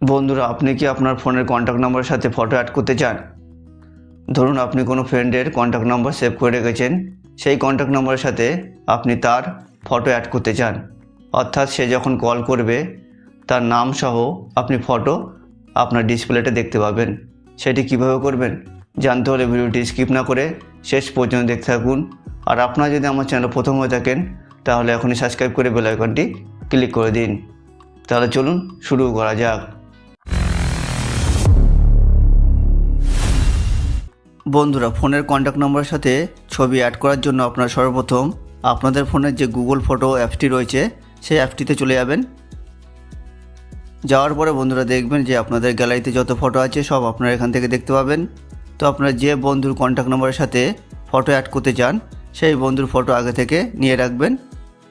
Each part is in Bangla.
বন্ধুরা, আপনি কি আপনার ফোনের কন্ট্যাক্ট নম্বরের সাথে ফটো অ্যাড করতে চান? ধরুন, আপনি কোনো ফ্রেন্ডের কন্ট্যাক্ট নম্বর সেভ করে রেখেছেন, সেই কন্ট্যাক্ট নম্বরের সাথে আপনি তার ফটো অ্যাড করতে চান। অর্থাৎ সে যখন কল করবে, তার নাম সহ আপনি ফটো আপনার ডিসপ্লেতে দেখতে পাবেন। সেটি কীভাবে করবেন, জানতে হলে ভিডিওটি স্কিপ না করে শেষ পর্যন্ত দেখতে থাকুন। আর আপনারা যদি আমার চ্যানেল প্রথম হয়ে থাকেন, তাহলে এখনই সাবস্ক্রাইব করে বেল আইকনটি ক্লিক করে দিন। তাহলে চলুন, শুরু করা যাক। বন্ধুরা, ফোনের কন্ট্যাক্ট নম্বরের সাথে ছবি অ্যাড করার জন্য আপনারা সর্বপ্রথম আপনাদের ফোনের যে গুগল ফটো অ্যাপটি রয়েছে, সেই অ্যাপটিতে চলে যাবেন। যাওয়ার পরে বন্ধুরা দেখবেন যে আপনাদের গ্যালারিতে যত ফটো আছে, সব আপনারা এখান থেকে দেখতে পাবেন। তো আপনারা যে বন্ধুর কন্ট্যাক্ট নম্বরের সাথে ফটো অ্যাড করতে চান, সেই বন্ধুর ফটো আগে থেকে নিয়ে রাখবেন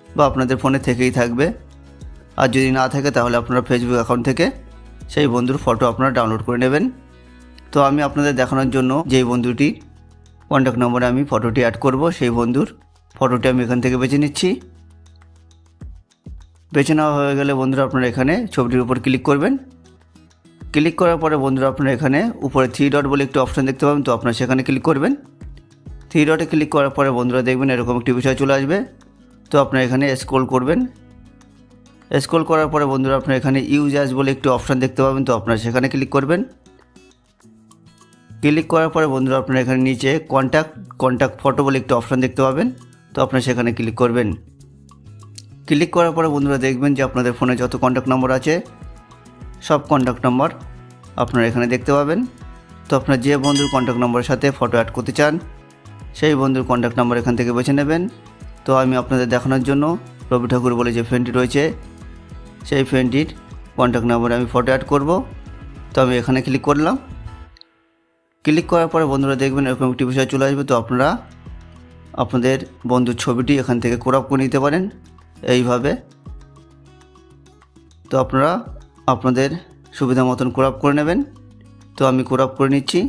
বা আপনাদের ফোনে থেকেই থাকবে। আর যদি না থাকে, তাহলে আপনারা ফেসবুক অ্যাকাউন্ট থেকে সেই বন্ধুর ফটো আপনারা ডাউনলোড করে নেবেন। তো আমি আপনাদের দেখানোর জন্য যেই বন্ধুটি কন্ট্যাক্ট নম্বরে আমি ফটোটি অ্যাড করব, সেই বন্ধুর ফটোটি আমি এখান থেকে বেছে নিচ্ছি। বেছে নেওয়া হয়ে গেলে বন্ধুরা আপনারা এখানে ছবিটির উপর ক্লিক করবেন। ক্লিক করার পরে বন্ধুরা আপনারা এখানে উপরে থ্রি ডট বলে একটি অপশান দেখতে পাবেন, তো আপনারা সেখানে ক্লিক করবেন। থ্রি ডটে ক্লিক করার পরে বন্ধুরা দেখবেন এরকম একটি বিষয় চলে আসবে। তো আপনারা এখানে স্ক্রোল করবেন। স্ক্রোল করার পরে বন্ধুরা আপনারা এখানে ইউজ অ্যাজ বলে একটি অপশান দেখতে পাবেন, তো আপনারা সেখানে ক্লিক করবেন। ক্লিক করার পরে বন্ধুরা আপনারা এখানে নিচে কন্ট্যাক্ট কন্ট্যাক্ট ফটো বলে একটি অপশান দেখতে পাবেন। তো আপনারা সেখানে ক্লিক করবেন। ক্লিক করার পরে বন্ধুরা দেখবেন যে আপনাদের ফোনে যত কন্ট্যাক্ট নম্বর আছে, সব কন্ট্যাক্ট নম্বর আপনারা এখানে দেখতে পাবেন। তো আপনার যে বন্ধুর কন্ট্যাক্ট নম্বরের সাথে ফটো অ্যাড করতে চান, সেই বন্ধুর কন্ট্যাক্ট নাম্বার এখান থেকে বেছে নেবেন। তো আমি আপনাদের দেখানোর জন্য রবি ঠাকুর বলে যে ফ্রেন্ডটি রয়েছে, সেই ফ্রেন্ডটির কন্ট্যাক্ট নাম্বারে আমি ফটো অ্যাড করব। তো আমি এখানে ক্লিক করলাম। ক্লিক করার পরে বন্ধুরা দেখবেন এরকম একটি বিষয় চলে আসবে। তো আপনারা আপনাদের বন্ধুর ছবিটি এখান থেকে ক্রপ করে নিতে পারেন। এইভাবে। তো আপনারা আপনাদের সুবিধা মতন ক্রপ করে নেবেন। তো আমি ক্রপ করে নিচ্ছি।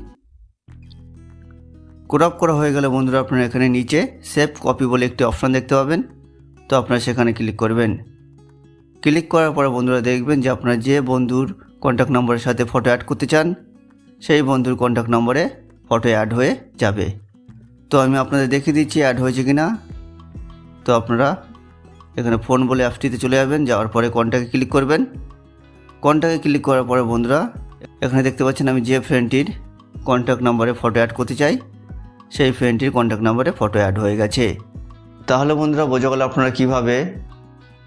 ক্রপ করা হয়ে গেলে বন্ধুরা আপনারা এখানে নিচে সেভ কপি বলে একটি অপশান দেখতে পাবেন। তো আপনারা সেখানে ক্লিক করবেন। ক্লিক করার পরে বন্ধুরা দেখবেন যে আপনারা যে বন্ধুর কন্ট্যাক্ট নম্বরের সাথে ফটো অ্যাড করতে চান সেই বন্ধুর কন্ট্যাক্ট নম্বরে ফটো অ্যাড হয়ে যাবে। তো আমি আপনাদের দেখিয়ে দিচ্ছি অ্যাড হয়েছে কি না তো আপনারা এখানে ফোন বলে অ্যাপটিতে চলে যাবেন, যাওয়ার পরে কন্ট্যাক্টে ক্লিক করবেন। কন্ট্যাক্টে ক্লিক করার পরে বন্ধুরা, এখানে দেখতে পাচ্ছেন আমি যে ফ্রেন্ডটির কন্ট্যাক্ট নম্বরে ফটো অ্যাড করতে চাই, সেই ফ্রেন্ডটির কন্ট্যাক্ট নম্বরে ফটো অ্যাড হয়ে গেছে। তাহলে বন্ধুরা, বোঝা গেল আপনারা কীভাবে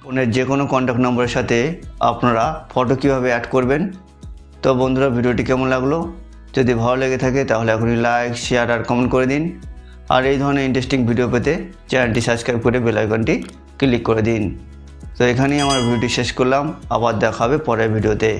ফোনের যে কোনো কন্ট্যাক্ট নম্বরের সাথে আপনারা ফটো কীভাবে অ্যাড করবেন। তো বন্ধুরা, ভিডিওটি কেমন লাগল? যদি ভালো লেগে থাকে, তাহলে এখনই লাইক শেয়ার আর কমেন্ট করে দিন। আর এই ধরনের ইন্টারেস্টিং ভিডিও পেতে চ্যানেলটি সাবস্ক্রাইব করে বেল আইকনটি ক্লিক করে দিন। তো এখানেই আমার ভিডিওটি শেষ করলাম। আবার দেখা হবে পরের ভিডিওতে